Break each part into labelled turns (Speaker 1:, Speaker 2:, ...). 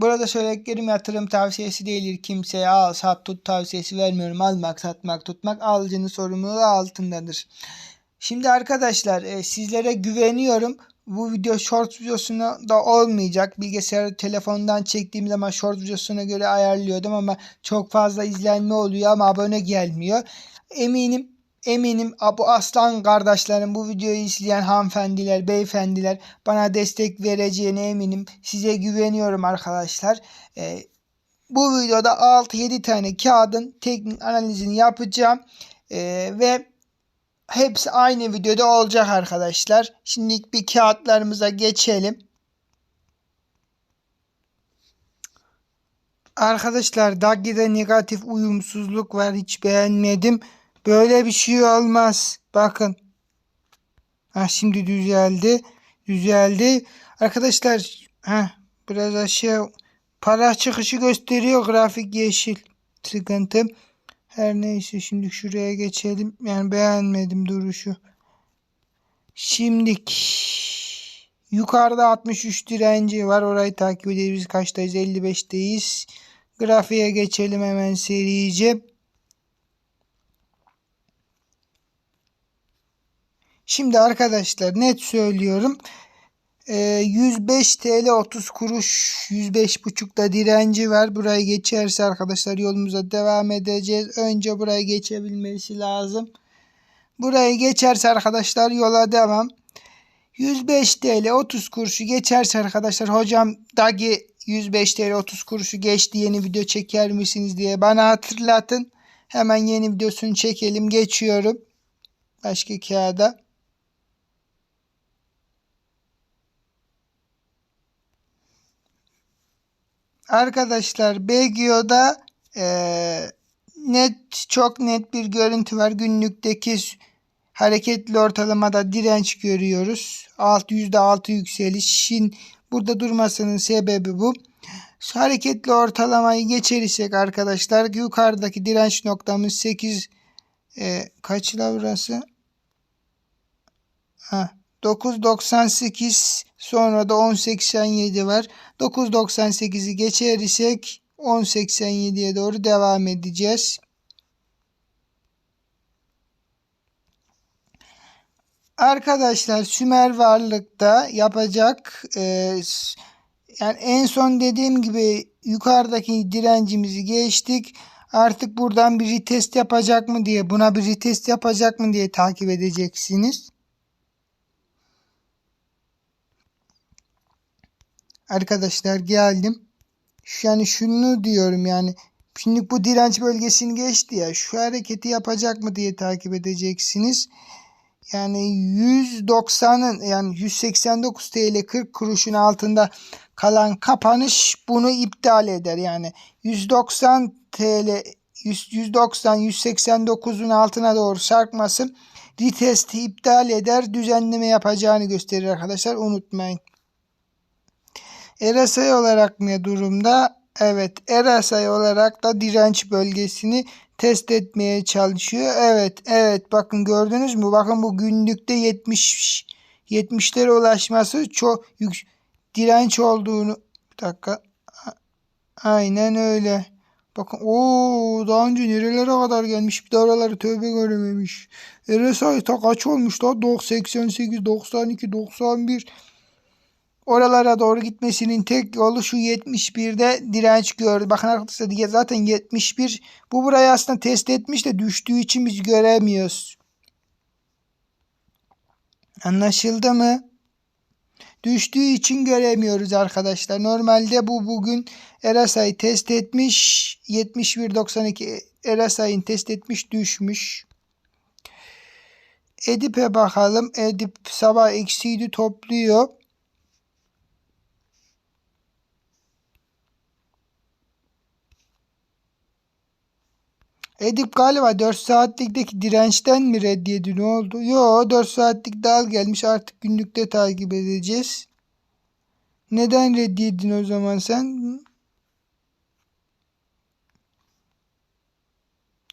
Speaker 1: Burada söylediklerim yatırım tavsiyesi değildir. Kimseye al sat tut tavsiyesi vermiyorum. Almak satmak tutmak alıcının sorumluluğu altındadır. Şimdi arkadaşlar e, sizlere güveniyorum. Bu video short videosuna da olmayacak. Bilgisayar telefondan çektiğim zaman short videosuna göre ayarlıyordum ama çok fazla izlenme oluyor ama abone gelmiyor. Eminim eminim bu aslan kardeşlerim bu videoyu izleyen hanımefendiler, beyefendiler bana destek vereceğine eminim. Size güveniyorum arkadaşlar. Ee, bu videoda 6-7 tane kağıdın teknik analizini yapacağım. Ee, ve hepsi aynı videoda olacak arkadaşlar. Şimdi bir kağıtlarımıza geçelim. Arkadaşlar Dagi'de negatif uyumsuzluk var. Hiç beğenmedim. Böyle bir şey olmaz. Bakın. Ha şimdi düzeldi. Düzeldi. Arkadaşlar ha biraz aşağı para çıkışı gösteriyor grafik yeşil. Sıkıntı. Her neyse şimdi şuraya geçelim. Yani beğenmedim duruşu. Şimdik yukarıda 63 direnci var. Orayı takip edebiliriz. Kaçtayız? 55'teyiz. Grafiğe geçelim hemen serice. Şimdi arkadaşlar net söylüyorum. Ee, 105 TL 30 kuruş 105 buçukta direnci var. Burayı geçerse arkadaşlar yolumuza devam edeceğiz. Önce burayı geçebilmesi lazım. Burayı geçerse arkadaşlar yola devam. 105 TL 30 kuruşu geçerse arkadaşlar hocam Dagi 105 TL 30 kuruşu geçti yeni video çeker misiniz diye bana hatırlatın. Hemen yeni videosunu çekelim geçiyorum. Başka kağıda. Arkadaşlar BGO'da e, net çok net bir görüntü var. Günlükteki hareketli ortalamada direnç görüyoruz. Alt %6 yükselişin burada durmasının sebebi bu. Hareketli ortalamayı geçerirsek arkadaşlar yukarıdaki direnç noktamız 8 e, kaçla burası? Ha, 9.98 sonra da 10.87 var. 9.98'i geçerirsek 10.87'ye doğru devam edeceğiz. Arkadaşlar Sümer varlıkta yapacak e, yani en son dediğim gibi yukarıdaki direncimizi geçtik. Artık buradan bir retest yapacak mı diye buna bir retest yapacak mı diye takip edeceksiniz. Arkadaşlar geldim. Yani şunu diyorum yani. Şimdi bu direnç bölgesini geçti ya. Şu hareketi yapacak mı diye takip edeceksiniz. Yani 190'ın yani 189 TL 40 kuruşun altında kalan kapanış bunu iptal eder. Yani 190 TL 190 189'un altına doğru sarkmasın. Retesti iptal eder. Düzenleme yapacağını gösterir arkadaşlar. Unutmayın. RSI olarak ne durumda? Evet RSI olarak da direnç bölgesini test etmeye çalışıyor. Evet evet bakın gördünüz mü? Bakın bu günlükte 70 70'lere ulaşması çok yük, direnç olduğunu bir dakika. Aynen öyle. Bakın o daha önce nerelere kadar gelmiş bir de tövbe görememiş. RSI ta kaç olmuş da 88, 92, 91 oralara doğru gitmesinin tek yolu şu 71'de direnç gördü. Bakın arkadaşlar zaten 71 bu burayı aslında test etmiş de düştüğü için biz göremiyoruz. Anlaşıldı mı? Düştüğü için göremiyoruz arkadaşlar. Normalde bu bugün RSI test etmiş. 71.92 RSI'nin test etmiş düşmüş. Edip'e bakalım. Edip sabah eksiydi topluyor. Edip galiba 4 saatlikteki dirençten mi reddiyedi ne oldu? Yo 4 saatlik dal gelmiş artık günlükte takip edeceğiz. Neden reddiyedin o zaman sen?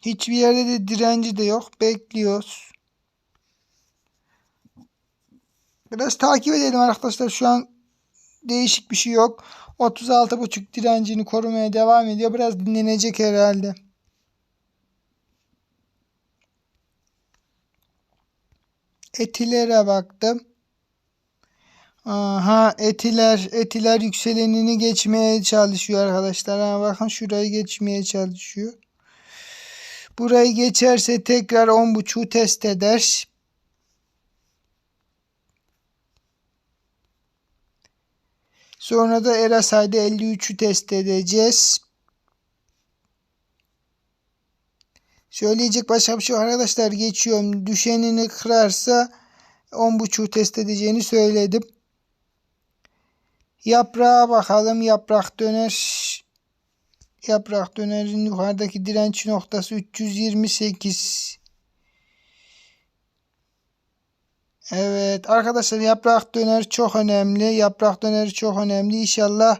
Speaker 1: Hiçbir yerde de direnci de yok. Bekliyoruz. Biraz takip edelim arkadaşlar. Şu an değişik bir şey yok. 36.5 direncini korumaya devam ediyor. Biraz dinlenecek herhalde. Etilere baktım. Aha etiler etiler yükselenini geçmeye çalışıyor arkadaşlar. Ha, bakın şurayı geçmeye çalışıyor. Burayı geçerse tekrar 10.5'u test eder. Sonra da Erasay'da 53'ü test edeceğiz. Söyleyecek başka bir şey arkadaşlar. Geçiyorum. Düşenini kırarsa 10.5'u test edeceğini söyledim. Yaprağa bakalım. Yaprak döner. Yaprak dönerin yukarıdaki direnç noktası 328. Evet arkadaşlar yaprak döner çok önemli. Yaprak döneri çok önemli. İnşallah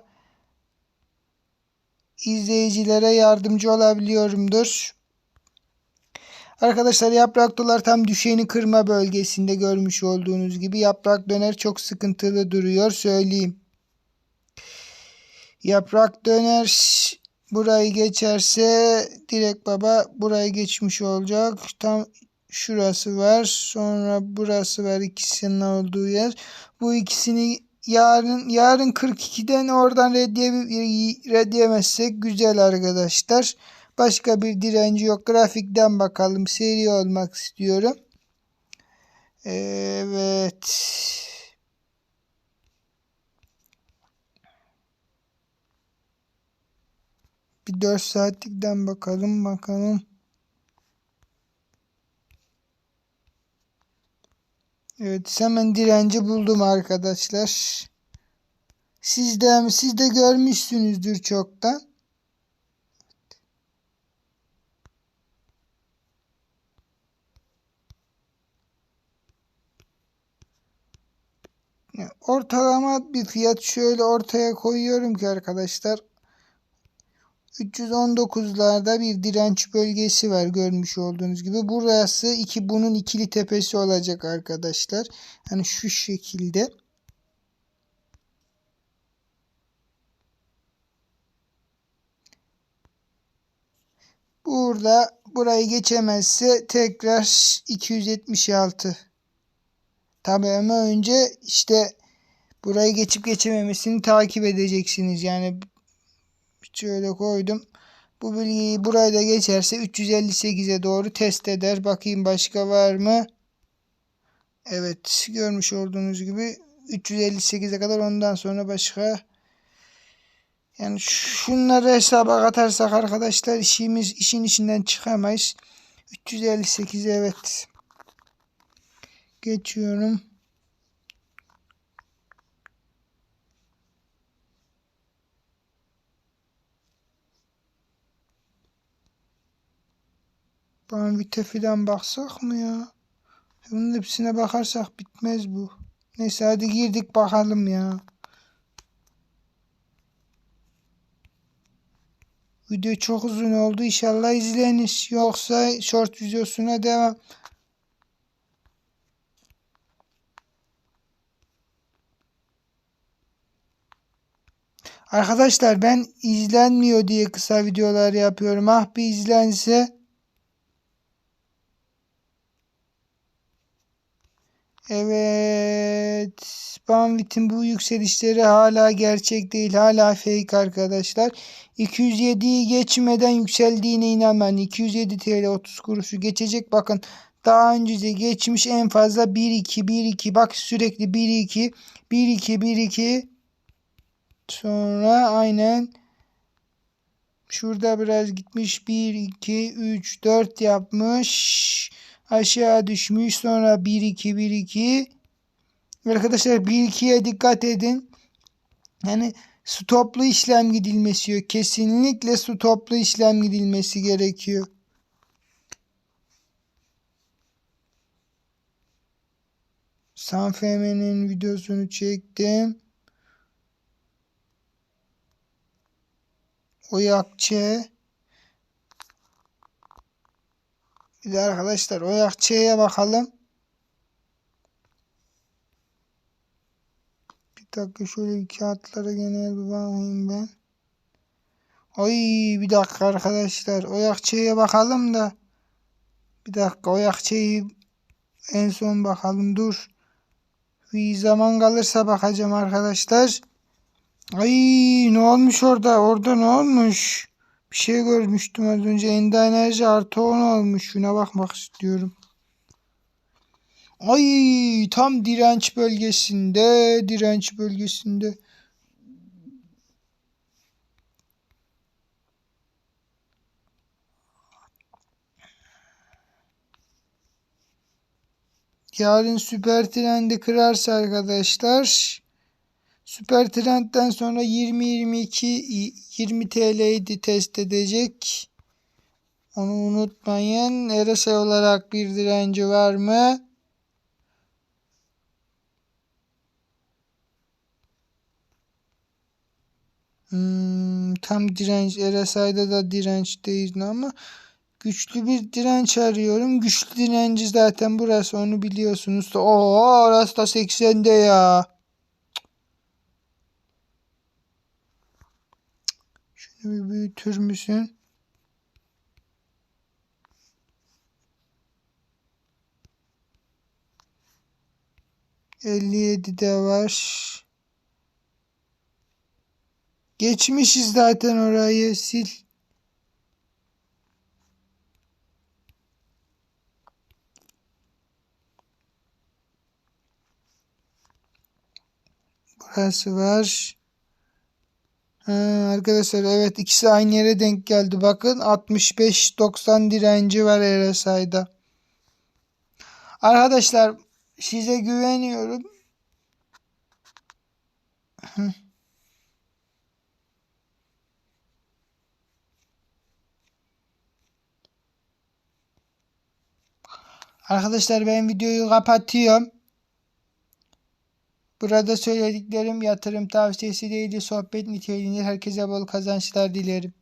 Speaker 1: izleyicilere yardımcı olabiliyorumdur. Arkadaşlar yaprak dolar tam düşeni kırma bölgesinde görmüş olduğunuz gibi yaprak döner çok sıkıntılı duruyor söyleyeyim. Yaprak döner burayı geçerse direkt baba burayı geçmiş olacak. Tam şurası var. Sonra burası var ikisinin olduğu yer. Bu ikisini yarın yarın 42'den oradan reddiye, reddiyemezsek güzel arkadaşlar. Başka bir direnci yok. Grafikten bakalım. Seri olmak istiyorum. Evet. Bir 4 saatlikten bakalım bakalım. Evet hemen direnci buldum arkadaşlar. Siz de, siz de görmüşsünüzdür çoktan. Ortalama bir fiyat şöyle ortaya koyuyorum ki arkadaşlar. 319'larda bir direnç bölgesi var görmüş olduğunuz gibi. Burası iki bunun ikili tepesi olacak arkadaşlar. Hani şu şekilde. Burada burayı geçemezse tekrar 276. Tabii ama önce işte burayı geçip geçememesini takip edeceksiniz. Yani şöyle koydum. Bu bilgiyi buraya da geçerse 358'e doğru test eder. Bakayım başka var mı? Evet görmüş olduğunuz gibi 358'e kadar ondan sonra başka yani şunları hesaba katarsak arkadaşlar işimiz işin içinden çıkamayız. 358 evet. Geçiyorum. Banvite filan baksak mı ya? Bunun hepsine bakarsak bitmez bu. Neyse hadi girdik bakalım ya. Video çok uzun oldu. İnşallah izlenir. Yoksa short videosuna devam. Arkadaşlar ben izlenmiyor diye kısa videolar yapıyorum. Ah bir izlense. Evet. Banvit'in bu yükselişleri hala gerçek değil. Hala fake arkadaşlar. 207'yi geçmeden yükseldiğine inanmayın. 207 TL 30 kuruşu geçecek. Bakın daha önce geçmiş en fazla 1-2 1-2 bak sürekli 1-2 1-2 1-2 sonra aynen şurada biraz gitmiş 1 2 3 4 yapmış aşağı düşmüş. Sonra 1-2 1-2 arkadaşlar 1-2'ye dikkat edin. Yani stoplu işlem gidilmesi Kesinlikle stoplu işlem gidilmesi gerekiyor. Sanfeme'nin videosunu çektim. Oyakçı. Bir de arkadaşlar o yakçıya bakalım. Bir dakika şöyle bir kağıtlara genel bir bakayım ben. Ay bir dakika arkadaşlar. O yakçıya bakalım da. Bir dakika o yakçıyı en son bakalım dur. Bir zaman kalırsa bakacağım arkadaşlar. Ay ne olmuş orada? Orada ne olmuş? Bir şey görmüştüm az önce. Ende enerji artı 10 olmuş. Şuna bakmak istiyorum. Ay tam direnç bölgesinde. Direnç bölgesinde. Yarın süper trendi kırarsa arkadaşlar süper trendden sonra 20-22 20 TL'ydi test edecek. Onu unutmayın. RSI olarak bir direnci var mı? Hmm, tam direnç RSI'da da direnç değil ama güçlü bir direnç arıyorum. Güçlü direnci zaten burası onu biliyorsunuz. Oo orası da 80'de ya. Büyütür müsün? Elli yedi de var. Geçmişiz zaten orayı sil. Burası var. Ha, arkadaşlar evet ikisi aynı yere denk geldi. Bakın 65-90 direnci var RSI'da. Arkadaşlar size güveniyorum. Arkadaşlar ben videoyu kapatıyorum. Burada söylediklerim yatırım tavsiyesi değildi. Sohbet niteliğinde herkese bol kazançlar dilerim.